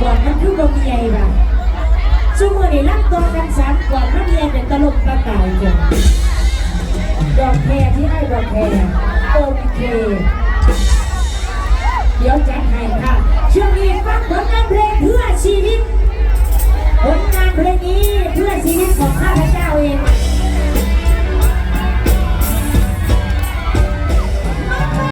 กว่ามันคือบ่มีไอ้บ่ะซุมื้อนี้ลัตัวกันสามกว่ามันเรียนเป็นตลกตะตายจ้ะดอกแคที่ให้ดอกแคโอเคเดี๋ยวแจ็คให้ค่ะช่วงนี้ฟังผลงานเพลงเพื่อชีวิตผลงานเพลงนี้เพื่อชีวิตของข้าพเจ้าเอง